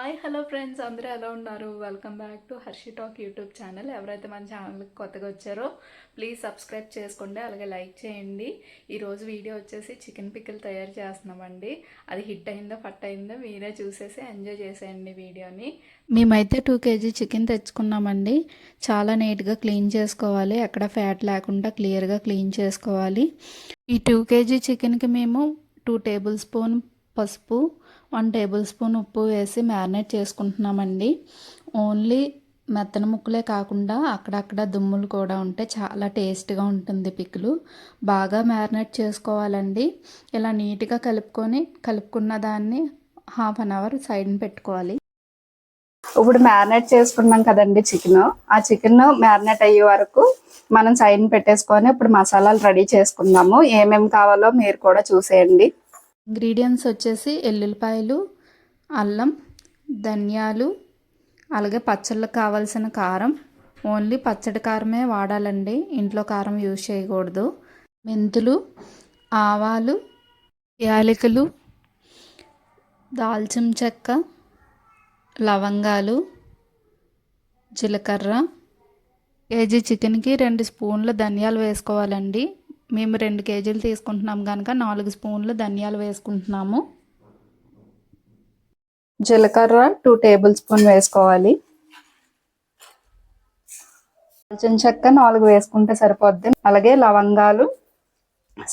Hi hello friends. అందరూ ఎలా ఉన్నారు? Welcome back to Harshi talk YouTube channel. ఎవరైతే మన ఛానల్కి కొత్తగా వచ్చారో ప్లీజ్ సబ్స్క్రైబ్ చేసుకోండి. అలాగే లైక్ చేయండి. ఈరోజు వీడియో వచ్చేసి చికెన్ పిక్కలు తయారు చేస్తున్నామండి. అది హిట్ అయిందో ఫట్ అయిందో మీరే చూసేసి ఎంజాయ్ చేసేయండి వీడియోని. మేమైతే టూ కేజీ చికెన్ తెచ్చుకున్నామండి. చాలా నీట్గా క్లీన్ చేసుకోవాలి. ఎక్కడ ఫ్యాట్ లేకుండా క్లియర్గా క్లీన్ చేసుకోవాలి. ఈ టూ కేజీ చికెన్కి మేము టూ టేబుల్ స్పూన్ పసుపు వన్ టేబుల్ స్పూన్ ఉప్పు వేసి మ్యారినేట్ చేసుకుంటున్నామండి. ఓన్లీ మెత్తన ముక్కలే కాకుండా అక్కడక్కడ దుమ్ములు కూడా ఉంటే చాలా టేస్ట్గా ఉంటుంది పిక్కులు బాగా మ్యారినేట్ చేసుకోవాలండి. ఇలా నీట్గా కలుపుకొని కలుపుకున్న దాన్ని హాఫ్ అన్ అవర్ సైడ్ని పెట్టుకోవాలి. ఇప్పుడు మ్యారినేట్ చేసుకున్నాం కదండి చికెన్. ఆ చికెన్ మ్యారినేట్ అయ్యే వరకు మనం సైడ్ పెట్టేసుకొని ఇప్పుడు మసాలాలు రెడీ చేసుకుందాము. ఏమేమి కావాలో మీరు కూడా చూసేయండి. ఇంగ్రీడియంట్స్ వచ్చేసి ఎల్లుల్లిపాయలు అల్లం ధనియాలు అలాగే పచ్చళ్ళకి కావాల్సిన కారం. ఓన్లీ పచ్చడి కారమే వాడాలండి. ఇంట్లో కారం యూజ్ చేయకూడదు. మెంతులు ఆవాలు యాలకులు దాల్చిన చెక్క లవంగాలు జీలకర్ర. కేజీ చికెన్కి రెండు స్పూన్ల ధనియాలు వేసుకోవాలండి. మేము రెండు కేజీలు తీసుకుంటున్నాం కనుక నాలుగు స్పూన్లు ధనియాలు వేసుకుంటున్నాము. జీలకర్ర టూ టేబుల్ స్పూన్ వేసుకోవాలి. దాల్చిన చెక్క నాలుగు వేసుకుంటే సరిపోద్ది. అలాగే లవంగాలు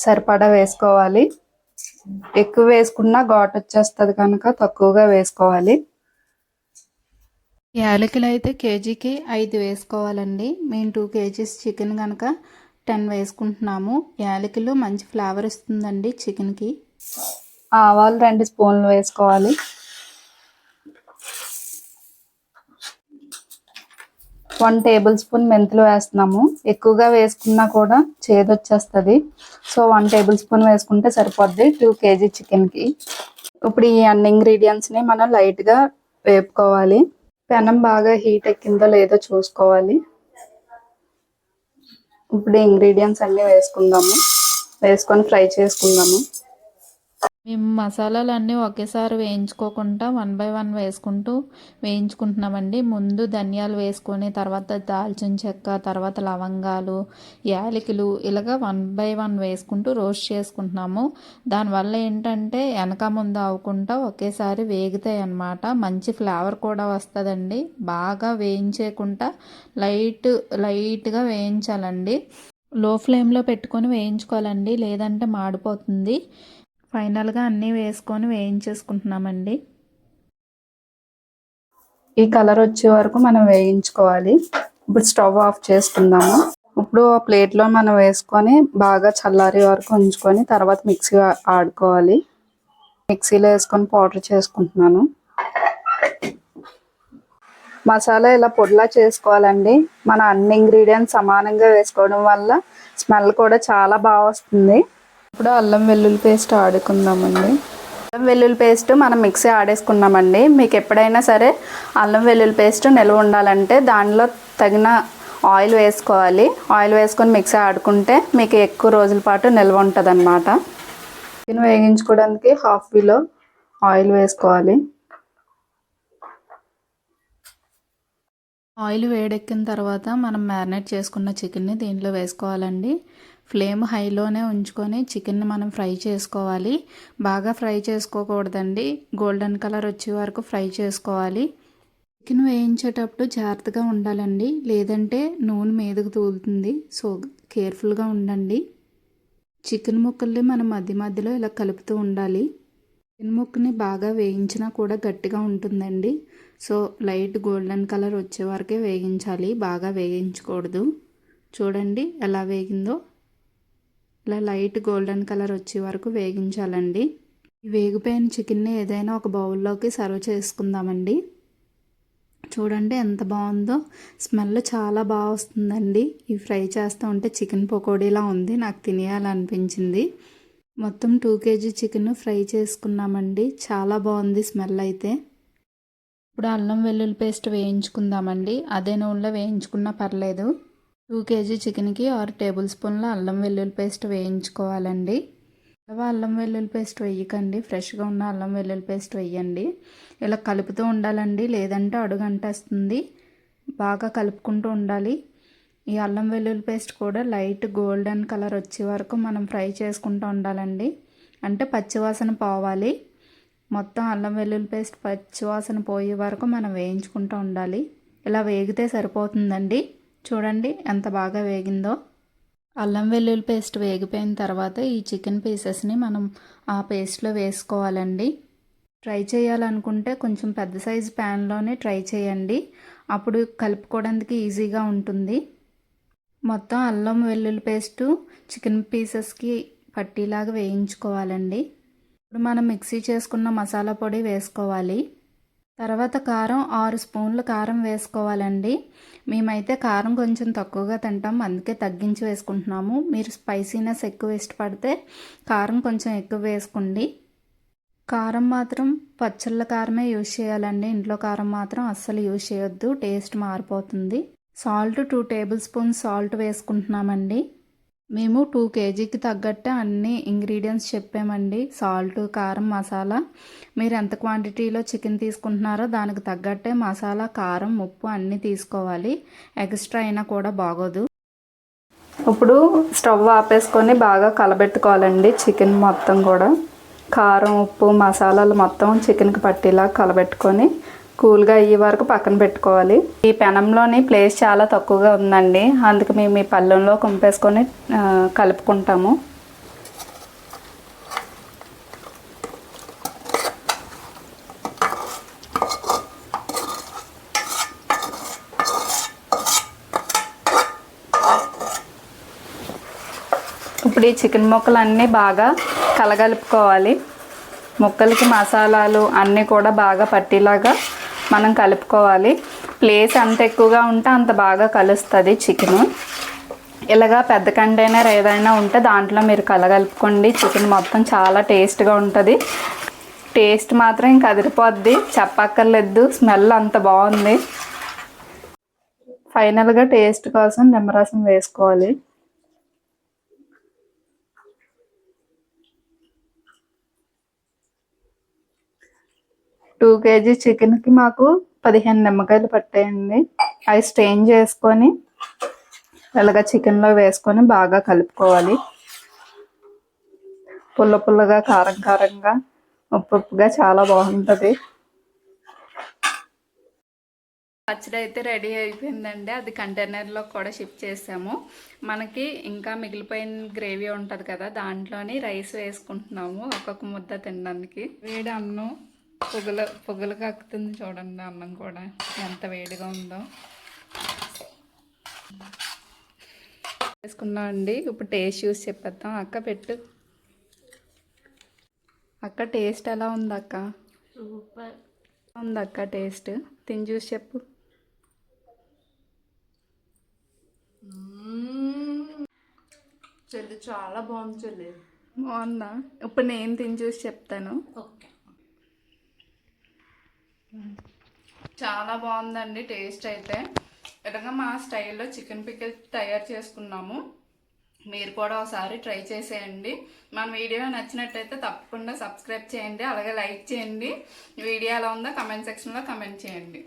సరిపడా వేసుకోవాలి. ఎక్కువ వేసుకున్నా ఘాట్ వచ్చేస్తుంది కనుక తక్కువగా వేసుకోవాలి. యాలకులు అయితే కేజీకి ఐదు వేసుకోవాలండి. మేము టూ కేజీస్ చికెన్ కనుక టెన్ వేసుకుంటున్నాము. యాలకులు మంచి ఫ్లేవర్ ఇస్తుందండి చికెన్కి. ఆవాలు రెండు స్పూన్లు వేసుకోవాలి. వన్ టేబుల్ స్పూన్ మెంతులు వేస్తున్నాము. ఎక్కువగా వేసుకున్నా కూడా చేదు వచ్చేస్తుంది సో వన్ టేబుల్ స్పూన్ వేసుకుంటే సరిపోద్ది టూ కేజీ చికెన్కి. ఇప్పుడు ఈ అన్ని ఇంగ్రీడియంట్స్ని మనం లైట్గా వేపుకోవాలి. పెనం బాగా హీట్ ఎక్కిందో లేదో చూసుకోవాలి. ఇప్పుడు ఇంగ్రీడియంట్స్ అన్నీ వేసుకుందాము. వేసుకొని ఫ్రై చేసుకుందాము. మేము మసాలాలు అన్నీ ఒకేసారి వేయించుకోకుండా వన్ బై వన్ వేసుకుంటూ వేయించుకుంటున్నామండి. ముందు ధనియాలు వేసుకొని తర్వాత దాల్చిన చెక్క తర్వాత లవంగాలు యాలకులు ఇలాగ వన్ బై వన్ వేసుకుంటూ రోస్ట్ చేసుకుంటున్నాము. దానివల్ల ఏంటంటే వెనక ముందు అవ్వకుండా ఒకేసారి వేగుతాయి అన్నమాట మంచి ఫ్లేవర్ కూడా వస్తుందండి. బాగా వేయించేయకుండా లైట్ లైట్గా వేయించాలండి. లో ఫ్లేమ్లో పెట్టుకొని వేయించుకోవాలండి. లేదంటే మాడిపోతుంది. ఫైనల్గా అన్నీ వేసుకొని వేయించేసుకుంటున్నామండి. ఈ కలర్ వచ్చే వరకు మనం వేయించుకోవాలి. ఇప్పుడు స్టవ్ ఆఫ్ చేసుకుందాము ఇప్పుడు ఆ ప్లేట్లో మనం వేసుకొని బాగా చల్లారే వరకు ఉంచుకొని తర్వాత మిక్సీ ఆడుకోవాలి. మిక్సీలో వేసుకొని పౌడర్ చేసుకుంటున్నాను. మసాలా ఇలా పొడిలా చేసుకోవాలండి. మన అన్ని ఇంగ్రీడియంట్స్ సమానంగా వేసుకోవడం వల్ల స్మెల్ కూడా చాలా బాగా వస్తుంది. ఇప్పుడు అల్లం వెల్లుల్లి పేస్ట్ ఆడుకుందామండి. అల్లం వెల్లుల్లి పేస్ట్ మనం మిక్సీ ఆడేసుకున్నామండి. మీకు ఎప్పుడైనా సరే అల్లం వెల్లుల్లి పేస్ట్ నిల్వ ఉండాలంటే దానిలో తగిన ఆయిల్ వేసుకోవాలి. ఆయిల్ వేసుకొని మిక్సీ ఆడుకుంటే మీకు ఎక్కువ రోజుల పాటు నిల్వ ఉంటుంది అనమాట చికెన్ వేగించుకోవడానికి హాఫ్ కిలో ఆయిల్ వేసుకోవాలి. ఆయిల్ వేడెక్కిన తర్వాత మనం మ్యారినేట్ చేసుకున్న చికెన్ని దీంట్లో వేసుకోవాలండి. ఫ్లేమ్ హైలోనే ఉంచుకొని చికెన్ని మనం ఫ్రై చేసుకోవాలి. బాగా ఫ్రై చేసుకోకూడదండి. గోల్డెన్ కలర్ వచ్చే వరకు ఫ్రై చేసుకోవాలి. చికెన్ వేయించేటప్పుడు జాగ్రత్తగా ఉండాలండి. లేదంటే నూనె మీదకు తూలుతుంది సో కేర్ఫుల్గా ఉండండి. చికెన్ ముక్కల్ని మనం మధ్య మధ్యలో ఇలా కలుపుతూ ఉండాలి. ముక్కని బాగా వేయించినా కూడా గట్టిగా ఉంటుందండి. సో లైట్ గోల్డెన్ కలర్ వచ్చే వరకే వేగించాలి బాగా వేగించకూడదు చూడండి ఎలా వేగిందో. ఇలా లైట్ గోల్డెన్ కలర్ వచ్చే వరకు వేగించాలండి. వేగిపోయిన చికెన్ని ఏదైనా ఒక బౌల్లోకి సర్వ్ చేసుకుందామండి. చూడండి ఎంత బాగుందో. స్మెల్ చాలా బాగా వస్తుందండి. ఈ ఫ్రై చేస్తూ ఉంటే చికెన్ పకోడీలా ఉంది. నాకు తినేయాలనిపించింది. మొత్తం టూ కేజీ చికెన్ ఫ్రై చేసుకున్నామండి. చాలా బాగుంది స్మెల్ అయితే. ఇప్పుడు అల్లం వెల్లుల్లి పేస్ట్ వేయించుకుందామండి. అదే నూనెలో వేయించుకున్నా పర్లేదు. టూ కేజీ చికెన్కి ఆరు టేబుల్ స్పూన్ల అల్లం వెల్లుల్లి పేస్ట్ వేయించుకోవాలండి. అల్లం వెల్లుల్లి పేస్ట్ వేయకండి. ఫ్రెష్గా ఉన్న అల్లం వెల్లుల్లి పేస్ట్ వేయండి. ఇలా కలుపుతూ ఉండాలండి. లేదంటే అడుగంటేస్తుంది. బాగా కలుపుకుంటూ ఉండాలి. ఈ అల్లం వెల్లుల్లి పేస్ట్ కూడా లైట్ గోల్డెన్ కలర్ వచ్చే వరకు మనం ఫ్రై చేసుకుంటూ ఉండాలండి. అంటే పచ్చివాసన పోవాలి. మొత్తం అల్లం వెల్లుల్లి పేస్ట్ పచ్చివాసన పోయే వరకు మనం వేయించుకుంటూ ఉండాలి. ఇలా వేగితే సరిపోతుందండి. చూడండి ఎంత బాగా వేగిందో. అల్లం వెల్లుల్లి పేస్ట్ వేగిపోయిన తర్వాత ఈ చికెన్ పీసెస్ని మనం ఆ పేస్ట్లో వేసుకోవాలండి. ట్రై చేయాలనుకుంటే కొంచెం పెద్ద సైజు ప్యాన్లోనే ట్రై చేయండి. అప్పుడు కలుపుకోవడానికి ఈజీగా ఉంటుంది. మొత్తం అల్లం వెల్లుల్లి పేస్టు చికెన్ పీసెస్కి పట్టీలాగా వేయించుకోవాలండి. ఇప్పుడు మనం మిక్సీ చేసుకున్న మసాలా పొడి వేసుకోవాలి. తర్వాత కారం ఆరు స్పూన్లు కారం వేసుకోవాలండి. మేమైతే కారం కొంచెం తక్కువగా తింటాం అందుకే తగ్గించి వేసుకుంటున్నాము. మీరు స్పైసీనెస్ ఎక్కువ ఇష్టపడితే కారం కొంచెం ఎక్కువ వేసుకోండి. కారం మాత్రం పచ్చళ్ళ కారమే యూజ్ చేయాలండి. ఇంట్లో కారం మాత్రం అస్సలు యూజ్ చేయొద్దు టేస్ట్ మారిపోతుంది. Salt two table spoon salt వేసుకుంటున్నామండి. మేము టూ కేజీకి తగ్గట్టు అన్ని ఇంగ్రీడియంట్స్ చెప్పామండి. సాల్ట్ కారం మసాలా. మీరు ఎంత క్వాంటిటీలో చికెన్ తీసుకుంటున్నారో దానికి తగ్గట్టే మసాలా కారం ఉప్పు అన్నీ తీసుకోవాలి. ఎక్స్ట్రా అయినా కూడా బాగోదు. ఇప్పుడు స్టవ్ ఆపేసుకొని బాగా కలబెట్టుకోవాలండి చికెన్ మొత్తం కూడా. కారం ఉప్పు మసాలాలు మొత్తం చికెన్కి పట్టేలా కలబెట్టుకొని కూల్గా అయ్యే వరకు పక్కన పెట్టుకోవాలి. ఈ పెనంలోని ప్లేస్ చాలా తక్కువగా ఉందండి. అందుకు మేము ఈ పళ్ళెంలో కుంపేసుకొని కలుపుకుంటాము. ఇప్పుడు ఈ చికెన్ ముక్కలు అన్నీ బాగా కలగలుపుకోవాలి. ముక్కలకి మసాలాలు అన్నీ కూడా బాగా పట్టేలాగా మనం కలుపుకోవాలి. ప్లేస్ ఎంత ఎక్కువగా ఉంటే అంత బాగా కలుస్తుంది చికెన్. ఇలాగా పెద్ద కంటైనర్ ఏదైనా ఉంటే దాంట్లో మీరు కలగలుపుకోండి. చికెన్ మొత్తం చాలా టేస్ట్గా ఉంటుంది. టేస్ట్ మాత్రం ఇంక అదిరిపోద్ది. చెప్పక్కర్లేదు. స్మెల్ అంత బాగుంది. ఫైనల్గా టేస్ట్ కోసం నిమ్మరసం వేసుకోవాలి. టూ కేజీ చికెన్కి మాకు పదిహేను నిమ్మకాయలు పట్టాయండి. అవి స్ట్రెయిన్ చేసుకొని ఇలాగ చికెన్లో వేసుకొని బాగా కలుపుకోవాలి. పుల్ల పుల్లగా కారం కారంగా ఉప్పు ఉప్పుగా చాలా బాగుంటుంది. పచ్చడి అయితే రెడీ అయిపోయిందండి. అది కంటైనర్లో కూడా షిఫ్ట్ చేసాము. మనకి ఇంకా మిగిలిపోయిన గ్రేవీ ఉంటుంది కదా దాంట్లోని రైస్ వేసుకుంటున్నాము. ఒక్కొక్క ముద్ద తినడానికి. వేడి అన్నం పొగలు పొగలు కక్కుతుంది చూడండి అన్నం కూడా. ఎంత వేడిగా ఉందో. వేసుకున్నాం అండి. ఇప్పుడు టేస్ట్ చూసి చెప్పేద్దాం. అక్క పెట్టు. అక్క టేస్ట్ ఎలా ఉంది అక్క? సూపర్. ఉంది అక్క టేస్ట్. తిని చూసి చెప్పు. చెల్లి చాలా బాగుంది చెల్లి. బాగుందా? ఇప్పుడు నేను తిని చూసి చెప్తాను. ఓకే. చాలా బాగుందండి టేస్ట్ అయితే. ఇలాగ మా స్టైల్లో చికెన్ పికిల్ తయారు చేసుకున్నాము. మీరు కూడా ఒకసారి ట్రై చేసేయండి. మన వీడియో నచ్చినట్టయితే తప్పకుండా సబ్స్క్రైబ్ చేయండి అలాగే లైక్ చేయండి. వీడియో ఎలా ఉందో కమెంట్ సెక్షన్లో కమెంట్ చేయండి.